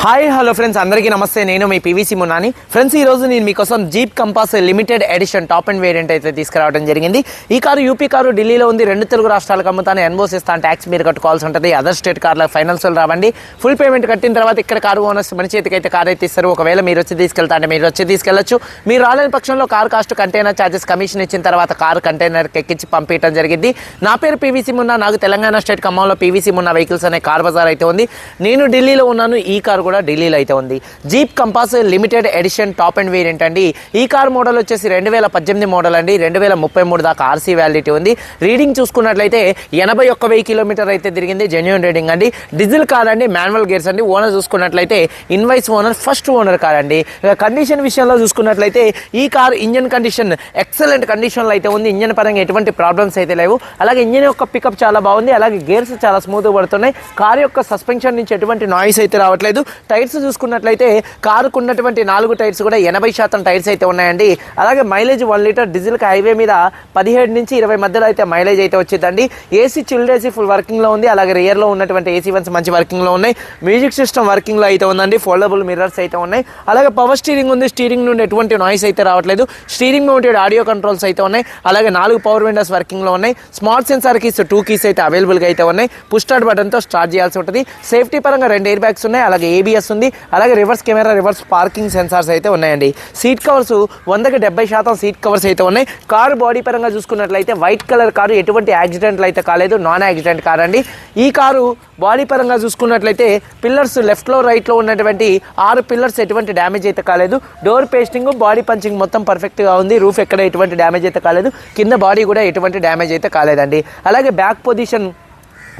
Hi hello friends అందరికీ నమస్తే. నేను మీ పీవీసీ మున్నాని. ఫ్రెండ్స్ ఈ రోజు నేను మీకోసం Jeep Compass limited edition top and variant అయితే తీసుకురావడం జరిగింది. ఈ కారు యూపీ కారు ఢిల్లీలో ఉంది. రెండు తెలుగు రాష్ట్రాలకు అమ్ముతాను. ఎన్బోస్ ఇస్తాను ట్యాక్స్ మీరు కట్టుకోవాల్సి ఉంటుంది. అదర్ స్టేట్ కార్ల ఫైనాన్స్ రావండి. ఫుల్ పేమెంట్ కట్టిన తర్వాత ఇక్కడ కారు ఓనర్స్ మన చేతికి అయితే కార్ అయితే ఇస్తారు. ఒకవేళ మీరు వచ్చి తీసుకెళ్తా అంటే మీరు వచ్చి తీసుకెళ్ళొచ్చు మీరు రాలేని పక్షంలో car cost container charges commission ఇచ్చిన తర్వాత కారు కంటైనర్ ఎక్కించి పంపించడం జరిగింది. నా పేరు పీవీసీ మున్నా. నాకు తెలంగాణ స్టేట్ ఖమ్మంలో పీవీసీ మున్నా వెహికల్స్ అనే కార్ బజార్ అయితే ఉంది. నేను ఢిల్లీలో ఉన్నాను. ఈ కారు కూడా ఢిల్లీలో అయితే ఉంది. Jeep Compass limited edition top and variant అండి. ఈ కార్ మోడల్ వచ్చేసి రెండు వేల పద్దెనిమిది మోడల్ అండి. రెండు వేల ముప్పై మూడు దాకా ఆర్సీ వ్యాలిడిటీ ఉంది. రీడింగ్ చూసుకున్నట్లయితే ఎనభై ఒక్క వెయ్యి కిలోమీటర్ అయితే తిరిగింది. జెన్యున్ రీడింగ్ అండి. డీజిల్ కార్ అండి. మాన్యువల్ గేర్స్ అండి. ఓనర్ చూసుకున్నట్లయితే invoice owner first owner car అండి. కండిషన్ విషయంలో చూసుకున్నట్లయితే ఈ కార్ ఇంజన్ కండిషన్ ఎక్సలెంట్ కండిషన్లో అయితే ఉంది. ఇంజన్ పరంగా ఎటువంటి ప్రాబ్లమ్స్ అయితే లేవు. అలాగే ఇంజన్ యొక్క పికప్ చాలా బాగుంది. అలాగే గేర్స్ చాలా స్మూత్ పడుతున్నాయి. కార్ యొక్క సస్పెన్షన్ నుంచి ఎటువంటి నాయిస్ అయితే రావట్లేదు. టైర్స్ చూసుకున్నట్లయితే కారుకు ఉన్నటువంటి నాలుగు టైర్స్ కూడా ఎనభై శాతం టైర్స్ అయితే ఉన్నాయండి. అలాగే మైలేజ్ వన్ లీటర్ డీజిల్కి హైవే మీద పదిహేడు నుంచి ఇరవై మధ్యలో అయితే మైలేజ్ అయితే వచ్చిందండి. ఏసీ చిల్డ్ ఏసీ ఫుల్ వర్కింగ్లో ఉంది. అలాగే రియర్లో ఉన్నటువంటి ఏసీ వన్స్ మంచి వర్కింగ్లో ఉన్నాయి. మ్యూజిక్ సిస్టమ్ వర్కింగ్లో అయితే ఉందండి. ఫోల్డబుల్ మిర్రర్స్ అయితే ఉన్నాయి. అలాగే పవర్ స్టీరింగ్ ఉంది. స్టీరింగ్ నుండి ఎటువంటి నాయిస్ అయితే రావట్లేదు. స్టీరింగ్ మౌంటెడ్ ఆడియో కంట్రోల్స్ అయితే ఉన్నాయి. అలాగే నాలుగు పవర్ విండోస్ వర్కింగ్లో ఉన్నాయి. Smart sensor keys two keys అయితే అవైలబుల్గా అయితే ఉన్నాయి. పుష్ స్టార్ట్ బటన్తో స్టార్ట్ చేయాల్సి ఉంటుంది. సేఫ్టీ పరంగా రెండు ఎయిర్ బ్యాగ్స్ ఉన్నాయి. అలాగే ఏ ఏబిఎస్ ఉంది. అలాగే reverse camera reverse parking sensors అయితే ఉన్నాయండి. సీట్ కవర్స్ వందకి డెబ్బై శాతం సీట్ కవర్స్ అయితే ఉన్నాయి. కారు బాడీ పరంగా చూసుకున్నట్లయితే వైట్ కలర్ కారు ఎటువంటి యాక్సిడెంట్లు అయితే కాలేదు. నాన్ యాక్సిడెంట్ కార్ అండి. ఈ కారు బాడీ పరంగా చూసుకున్నట్లయితే పిల్లర్స్ లెఫ్ట్లో రైట్లో ఉన్నటువంటి ఆరు పిల్లర్స్ ఎటువంటి డ్యామేజ్ అయితే కాలేదు. డోర్ పేస్టింగ్ బాడీ పంచింగ్ మొత్తం పర్ఫెక్ట్గా ఉంది. రూఫ్ ఎక్కడ ఎటువంటి డ్యామేజ్ అయితే కాలేదు. కింద బాడీ కూడా ఎటువంటి డ్యామేజ్ అయితే కాలేదండి. అలాగే బ్యాక్ పొజిషన్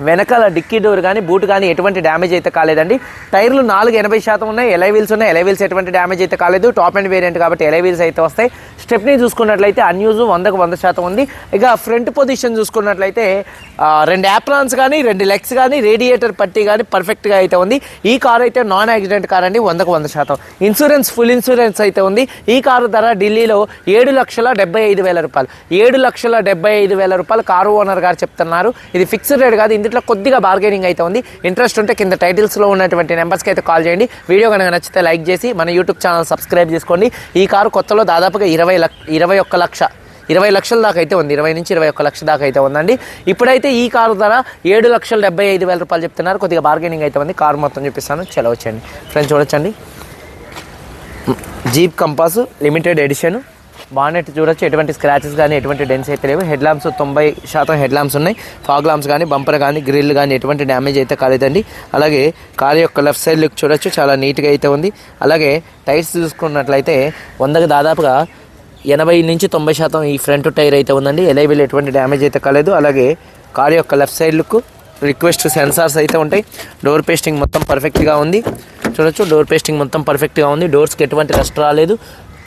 వెనకాల డిక్కీ డోర్ కానీ బూట్ కానీ ఎటువంటి డ్యామేజ్ అయితే కాలేదండి. టైర్లు నాలుగు ఎనభై శాతం ఉన్నాయి. ఎలై వీల్స్ ఉన్నాయి. ఎలై వీల్స్ ఎటువంటి డ్యామేజ్ అయితే కాలేదు. టాప్ అండ్ వేరియంట్ కాబట్టి ఎలై వీల్స్ అయితే వస్తాయి. స్టెప్ని చూసుకున్నట్లయితే అన్యూజ్ వందకు వంద శాతం ఉంది. ఇక ఫ్రంట్ పొజిషన్ చూసుకున్నట్లయితే రెండు యాప్రాన్స్ కానీ రెండు లెగ్స్ కానీ రేడియేటర్ పట్టి కానీ పర్ఫెక్ట్గా అయితే ఉంది. ఈ కార్ అయితే నాన్ యాక్సిడెంట్ కార్ అండి. వందకు వంద శాతం. ఇన్సూరెన్స్ ఫుల్ ఇన్సూరెన్స్ అయితే ఉంది. ఈ కారు ధర ఢిల్లీలో ఏడు లక్షల డెబ్బై ఐదు వేల రూపాయలు. ఏడు లక్షల డెబ్బై ఐదు వేల రూపాయలు కారు ఓనర్ గారు చెప్తున్నారు. ఇది ఫిక్స్డ్ రేట్ కాదు. ఇందులో కొద్దిగా బార్గెనింగ్ అయితే ఉంది. ఇంట్రెస్ట్ ఉంటే కింద టైటిల్స్లో ఉన్నటువంటి నెంబర్స్కి అయితే కాల్ చేయండి. వీడియో కనుక నచ్చితే లైక్ చేసి మన యూట్యూబ్ ఛానల్ సబ్స్క్రైబ్ చేసుకోండి. ఈ కారు కొత్తలో దాదాపుగా ఇరవై లక్ష ఇరవై ఒక్క లక్ష ఇరవై లక్షల దాకా అయితే ఉంది. ఇరవై నుంచి ఇరవై ఒక్క లక్ష దాకా అయితే ఉందండి. ఇప్పుడైతే ఈ కారు ధర ఏడు లక్షల డెబ్బై ఐదు వేల రూపాయలు చెప్తున్నారు. కొద్దిగా బార్గెనింగ్ అయితే ఉంది. కారు మొత్తం చూపిస్తాను. చలవచ్చండి ఫ్రెండ్స్ చూడొచ్చండి. Jeep Compass limited edition bonnet చూడొచ్చు. ఎటువంటి స్క్రాచెస్ కానీ ఎటువంటి డెన్స్ అయితే లేవు. హెడ్ ల్యాంప్స్ తొంభై శాతం హెడ్ ల్యాంప్స్ ఉన్నాయి. ఫాగ్ ల్యాంప్స్ కానీ బంపర్ కానీ గ్రిల్ కానీ ఎటువంటి డ్యామేజ్ అయితే కాలేదండి. అలాగే కార్ యొక్క లెఫ్ట్ సైడ్ లుక్ చూడొచ్చు. చాలా నీట్గా అయితే ఉంది. అలాగే టైర్స్ చూసుకున్నట్లయితే వందకు దాదాపుగా ఎనభై నుంచి తొంభై శాతం ఈ ఫ్రంట్ టైర్ అయితే ఉందండి. ఎలైవిల్ ఎటువంటి డ్యామేజ్ అయితే కాలేదు. అలాగే కార్ యొక్క left side look request sensors అయితే ఉంటాయి. డోర్ పేస్టింగ్ మొత్తం పర్ఫెక్ట్గా ఉంది. చూడొచ్చు. డోర్ పేస్టింగ్ మొత్తం పర్ఫెక్ట్గా ఉంది. డోర్స్కి ఎటువంటి రెస్ట్ రాలేదు.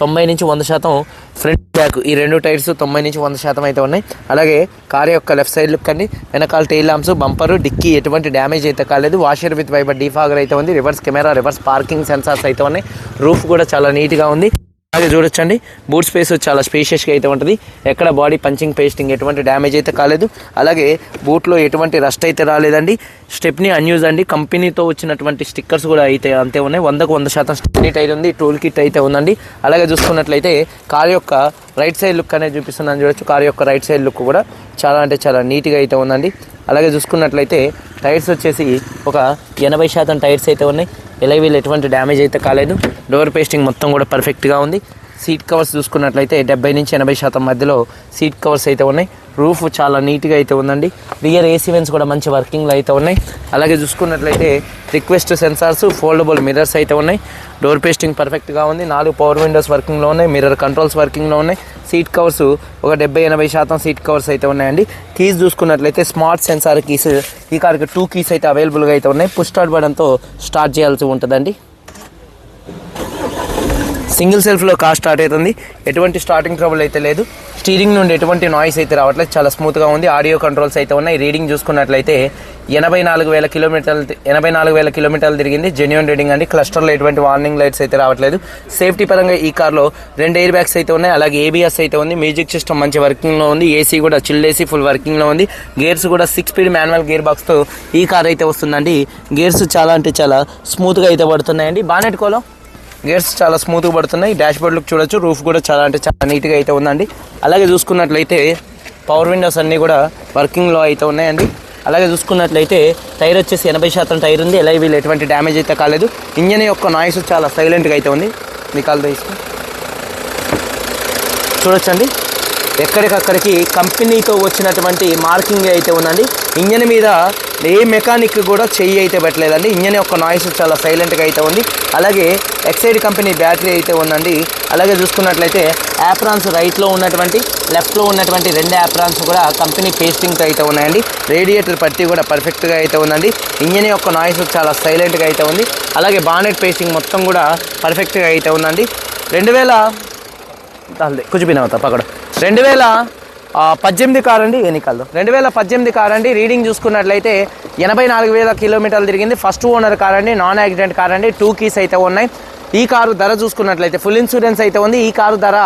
తొంభై నుంచి వంద శాతం ఫ్రంట్ బ్యాక్. ఈ రెండు టైర్స్ తొంభై నుంచి వంద శాతం అయితే ఉన్నాయి. అలాగే కార్ యొక్క లెఫ్ట్ సైడ్ లుక్ అండి. వెనకాల టైల్ ల్యాంప్స్ బంపర్ డిక్కీ ఎటువంటి డ్యామేజ్ అయితే కాలేదు. వాషర్ విత్ వైబర్ డీఫాగర్ అయితే ఉంది. Reverse camera reverse parking sensors అయితే ఉన్నాయి. రూఫ్ కూడా చాలా నీట్గా ఉంది. అలాగే చూడొచ్చండి. బూట్ స్పేస్ చాలా స్పేషియస్గా అయితే ఉంటుంది. ఎక్కడ బాడీ పంచింగ్ పేస్టింగ్ ఎటువంటి డ్యామేజ్ అయితే కాలేదు. అలాగే బూట్లో ఎటువంటి రస్ట్ అయితే రాలేదండి. స్టెప్ని అన్యూజ్ అండి. కంపెనీతో వచ్చినటువంటి స్టిక్కర్స్ కూడా అయితే అంతే ఉన్నాయి. వందకు వంద శాతం స్టెప్నీట్ టైర్ ఉంది. టూల్ కిట్ అయితే ఉందండి. అలాగే చూసుకున్నట్లయితే కార్ యొక్క రైట్ సైడ్ లుక్ అనేది చూపిస్తున్నాను చూడొచ్చు. కార్ యొక్క రైట్ సైడ్ లుక్ కూడా చాలా అంటే చాలా నీట్గా అయితే ఉందండి. అలాగే చూసుకున్నట్లయితే టైర్స్ వచ్చేసి ఒక ఎనభై శాతం టైర్స్ అయితే ఉన్నాయి. ఎలైవీల్ ఎటువంటి డ్యామేజ్ అయితే కాలేదు. డోర్ పేస్టింగ్ మొత్తం కూడా పర్ఫెక్ట్గా ఉంది. సీట్ కవర్స్ చూసుకున్నట్లయితే డెబ్బై నుంచి ఎనభై శాతం మధ్యలో సీట్ కవర్స్ అయితే ఉన్నాయి. రూఫ్ చాలా నీట్గా అయితే ఉందండి. రియర్ ఏసీ వెన్స్ కూడా మంచి వర్కింగ్లో అయితే ఉన్నాయి. అలాగే చూసుకున్నట్లయితే రిక్వెస్ట్ సెన్సార్స్ ఫోల్డబుల్ మిర్రర్స్ అయితే ఉన్నాయి. డోర్ పేస్టింగ్ పర్ఫెక్ట్గా ఉంది. నాలుగు పవర్ విండోస్ వర్కింగ్లో ఉన్నాయి. మిర్రర్ కంట్రోల్స్ వర్కింగ్లో ఉన్నాయి. సీట్ కవర్స్ ఒక డెబ్బై ఎనభై శాతం సీట్ కవర్స్ అయితే ఉన్నాయండి. కీస్ చూసుకున్నట్లయితే స్మార్ట్ సెన్సార్ కీస్ ఈ కార్కి టూ కీస్ అయితే అవైలబుల్గా అయితే ఉన్నాయి. పుష్ స్టార్ట్ బటన్తో స్టార్ట్ చేయాల్సి ఉంటుందండి. సింగిల్ సెల్ఫ్లో కార్ స్టార్ట్ అవుతుంది. ఎటువంటి స్టార్టింగ్ ట్రబుల్ అయితే లేదు. స్టీరింగ్ నుండి ఎటువంటి నాయిస్ అయితే రావట్లేదు. చాలా స్మూత్గా ఉంది. ఆడియో కంట్రోల్స్ అయితే ఉన్నాయి. రీడింగ్ చూసుకున్నట్లయితే ఎనభై నాలుగు వేల కిలోమీటర్లు ఎనభై నాలుగు వేల కిలోమీటర్లు తిరిగింది. జెన్యున్ రీడింగ్ అండి. క్లస్టర్లో ఎటువంటి వార్నింగ్ లైట్స్ అయితే రావట్లేదు. సేఫ్టీ పరంగా ఈ కార్లో రెండు ఎయిర్ బ్యాగ్స్ అయితే ఉన్నాయి. అలాగే ఏబిఎస్ అయితే ఉంది. మ్యూజిక్ సిస్టమ్ మంచి వర్కింగ్లో ఉంది. ఏసీ కూడా చిల్డ్ ఏసీ ఫుల్ వర్కింగ్లో ఉంది. గేర్స్ కూడా సిక్స్ స్పీడ్ మాన్యువల్ గేర్ బాక్స్తో ఈ కార్ అయితే వస్తుందండి. గేర్స్ చాలా అంటే చాలా స్మూత్గా అయితే పడుతున్నాయండి. బానెట్ కోలో గేర్స్ చాలా స్మూత్గా పడుతున్నాయి. డాష్ బోర్డ్ లుక్ చూడొచ్చు. రూఫ్ కూడా చాలా అంటే చాలా నీట్గా అయితే ఉందండి. అలాగే చూసుకున్నట్లయితే పవర్ విండోస్ అన్నీ కూడా వర్కింగ్లో అయితే ఉన్నాయండి. అలాగే చూసుకున్నట్లయితే టైర్ వచ్చేసి ఎనభై శాతం టైర్ ఉంది. ఎలా వీళ్ళు ఎటువంటి డ్యామేజ్ అయితే కాలేదు. ఇంజన్ యొక్క నాయిస్ చాలా సైలెంట్గా అయితే ఉంది. మీ కాల్ తీసుకో. చూడొచ్చండి. ఎక్కడికక్కడికి కంపెనీతో వచ్చినటువంటి మార్కింగ్ అయితే ఉందండి. ఇంజన్ మీద ఏ మెకానిక్ కూడా చెయ్యి అయితే పెట్టలేదండి. ఇంజన్ యొక్క నాయిస్ చాలా సైలెంట్గా అయితే ఉంది. అలాగే ఎక్సైడ్ కంపెనీ బ్యాటరీ అయితే ఉందండి. అలాగే చూసుకున్నట్లయితే యాప్రాన్స్ రైట్లో ఉన్నటువంటి లెఫ్ట్లో ఉన్నటువంటి రెండు యాప్రాన్స్ కూడా కంపెనీ పేస్టింగ్తో అయితే ఉన్నాయండి. రేడియేటర్ పట్టి కూడా పర్ఫెక్ట్గా అయితే ఉందండి. ఇంజన్ యొక్క నాయిస్ చాలా సైలెంట్గా అయితే ఉంది. అలాగే బానెట్ పేస్టింగ్ మొత్తం కూడా పర్ఫెక్ట్గా అయితే ఉందండి. రెండు వేల తాల్దే కుచిపోయినా అవుతా రెండు వేల పద్దెనిమిది కార్ అండి ఎన్నికల్లో. రెండు వేల పద్దెనిమిది కార్ అండి రీడింగ్ చూసుకున్నట్లయితే ఎనభై నాలుగు వేల కిలోమీటర్లు తిరిగింది. ఫస్ట్ ఓనర్ కార్ అండి నాన్ యాక్సిడెంట్ కార్ అండి టూ కీస్ అయితే ఉన్నాయి. ఈ కారు ధర చూసుకున్నట్లయితే ఫుల్ ఇన్సూరెన్స్ అయితే ఉంది. ఈ కారు ధర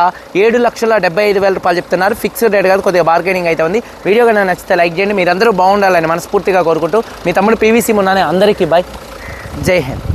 ఏడు లక్షల డెబ్బై ఐదు వేల రూపాయలు చెప్తున్నారు. ఫిక్స్డ్ రేట్ కాదు కొద్దిగా బార్గెనింగ్ అయితే ఉంది. వీడియో కన్నా నచ్చితే లైక్ చేయండి. మీరందరూ బాగుండాలని మనస్ఫూర్తిగా కోరుకుంటూ మీ తమ్ముడు పీవీసీ మున్నానే. అందరికీ బాయ్ జై హింద్.